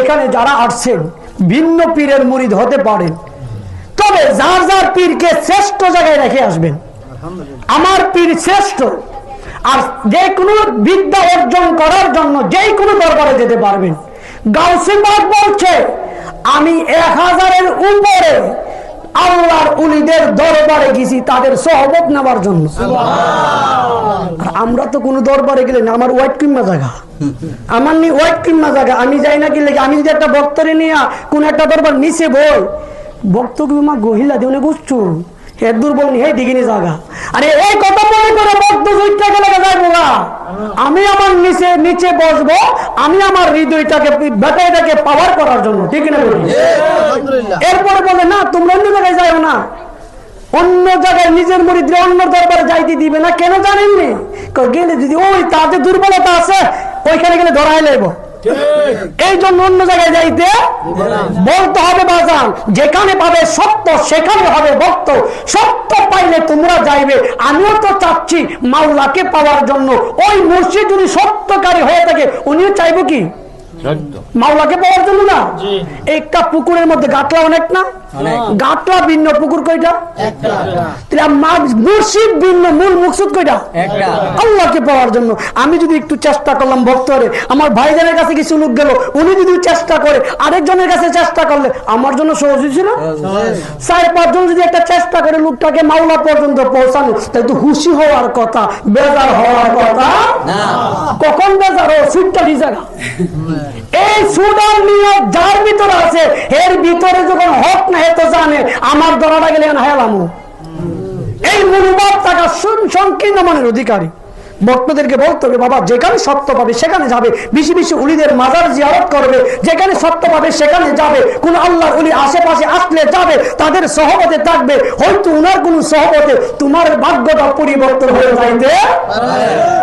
এখানে যারা আসছেন ভিন্ন পীরের মুরিদ হতে পারেন তবে যার যার পীরকে শ্রেষ্ঠ জায়গায় রেখে আসবেন। আমার পীর শ্রেষ্ঠ। আর যে কোনো বিদ্যা অর্জন করার জন্য যে কোনো দরবারে যেতে পারবেন। গাউসিবাদ বলছে আমি এক হাজারের উপরে আল্লাহর উলিদের দরবারে গেছি তাদের সহবত নেওয়ার জন্য। আমরা তো কোনো দরবারে গেলে না আমার ওয়াইট কিংবা জায়গা। আমার নি ওয়াইট কিংবা জায়গা। আমি যাই না লেগে আমি যদি একটা বক্তরে নিয়ে কোন একটা দরবার নিচে বই বক্ত মা গহিলা দিয়ে হে দুর্বল নি হে দিগিনি জায়গা। আরে এই কথা মনে করে বক্ত জুইটা গেলে যাইবো না আমি আমার নিচে নিচে বসবো আমি আমার হৃদয়টাকে ব্যাটারিটাকে পাওয়ার করার জন্য ঠিক না বলি এরপরে বলে না তোমরা অন্য জায়গায় যাও না। অন্য জায়গায় নিজের মরিদ্রে অন্য দরবারে যাইতে দিবে না কেন জানেননি? গেলে যদি ওই তাতে দুর্বলতা আছে ওইখানে গেলে ধরাই লাগবো এই জন্য অন্য জায়গায় যাইতে বলতে হবে বাজান যেখানে পাবে সত্য সেখানে হবে ভক্ত। সত্য পাইলে তোমরা যাইবে। আমিও তো চাচ্ছি মাওলাকে পাওয়ার জন্য। ওই মসজিদ যদি সত্যকারী হয়ে থাকে উনিও চাইব কি? মাওলাকে পাওয়ার জন্য না? একটা পুকুরের মধ্যে গাটলা অনেক না? গাটলা ভিন্ন পুকুর কয়টা? মুর্শিদ ভিন্ন মূল মুকসুদ কয়টা? আল্লাহকে পাওয়ার জন্য। আমি যদি একটু চেষ্টা করলাম ভক্তরে আমার ভাইজানের কাছে কিছু লোক গেল উনি যদি চেষ্টা করে আরেকজনের কাছে চেষ্টা করলে আমার জন্য সহজ ছিল চার পাঁচজন যদি একটা চেষ্টা করে লোকটাকে মাওলা পর্যন্ত পৌঁছানো তাই তো খুশি হওয়ার কথা বেজার হওয়ার কথা। কখন বেজার ও সুটটা এই সুদার নিয়ত যার ভিতরে আছে এর ভিতরে যখন হক না হেতো জানে, আমার দরাটা গেলে হেলামু এই মনোভাব থাকা সংকীর্ণ মনের অধিকারী। ভক্তদেরকে বলতে হবে, বাবা, যেখানে সত্য পাবে, সেখানে যাবে। বেশি বেশি উলিদের মাজার জিয়ারত করবে। যেখানে সত্য পাবে, সেখানে যাবে। কোন আল্লাহর উলি আশেপাশে আসলে যাবে, তাদের সহবতে থাকবে। হয়তো উনার কোন সহবতে তোমার ভাগ্যটা পরিবর্তন হয়ে যাইতে